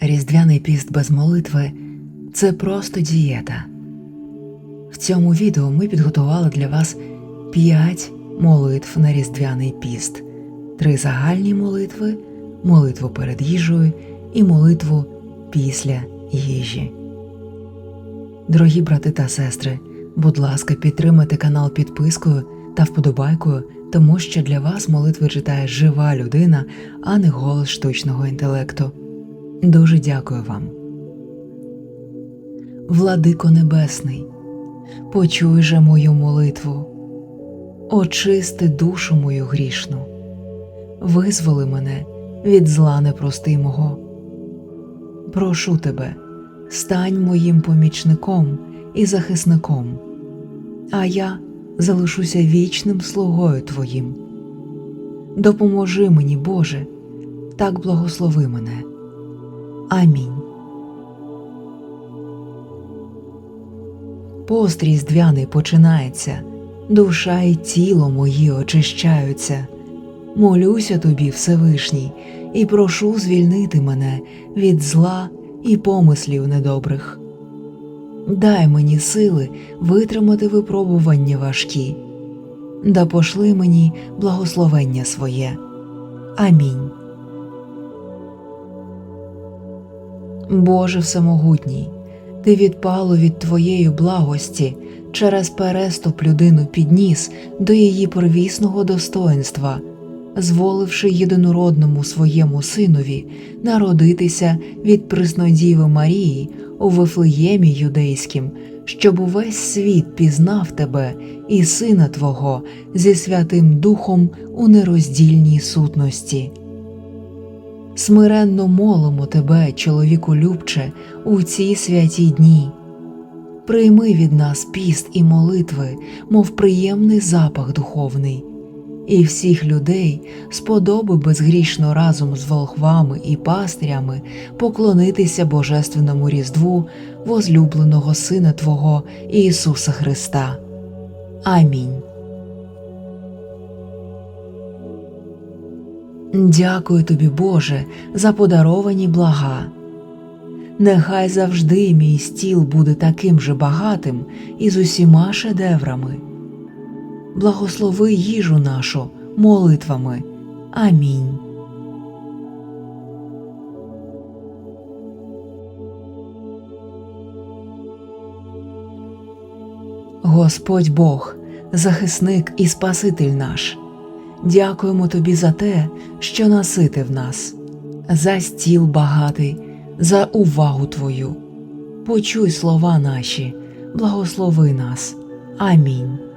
Різдвяний піст без молитви це просто дієта. В цьому відео ми підготували для вас 5 молитв на Різдвяний піст, три загальні молитви, молитву перед їжею і молитву після їжі. Дорогі брати та сестри, будь ласка, підтримайте канал підпискою та вподобайкою, тому що для вас молитви читає жива людина, а не голос штучного інтелекту. Дуже дякую вам. Владико Небесний, почуй же мою молитву, очисти душу мою грішну, визволи мене від зла непростимого. Прошу тебе, стань моїм помічником і захисником, а я залишуся вічним слугою Твоїм. Допоможи мені, Боже, так благослови мене. Амінь. Пост різдвяний починається, душа і тіло мої очищаються. Молюся тобі, Всевишній, і прошу звільнити мене від зла і помислів недобрих. Дай мені сили витримати випробування важкі, да пошли мені благословення своє. Амінь. Боже Всемогутній, Ти відпало від Твоєї благості через переступ людину підніс до її первісного достоинства, зволивши єдинородному своєму синові народитися від Преснодіви Марії у Вифлеємі юдейським, щоб увесь світ пізнав Тебе і Сина Твого зі Святим Духом у нероздільній сутності. Смиренно молимо тебе, чоловіку любче, у ці святі дні. Прийми від нас піст і молитви, мов приємний запах духовний, і всіх людей сподоби безгрішно разом з волхвами і пастирями поклонитися Божественному Різдву возлюбленого Сина Твого Ісуса Христа. Амінь. Дякую тобі, Боже, за подаровані блага. Нехай завжди мій стіл буде таким же багатим і з усіма шедеврами. Благослови їжу нашу молитвами. Амінь. Господь Бог, захисник і Спаситель наш. Дякуємо тобі за те, що наситив нас, за стіл багатий, за увагу Твою. Почуй слова наші, благослови нас. Амінь.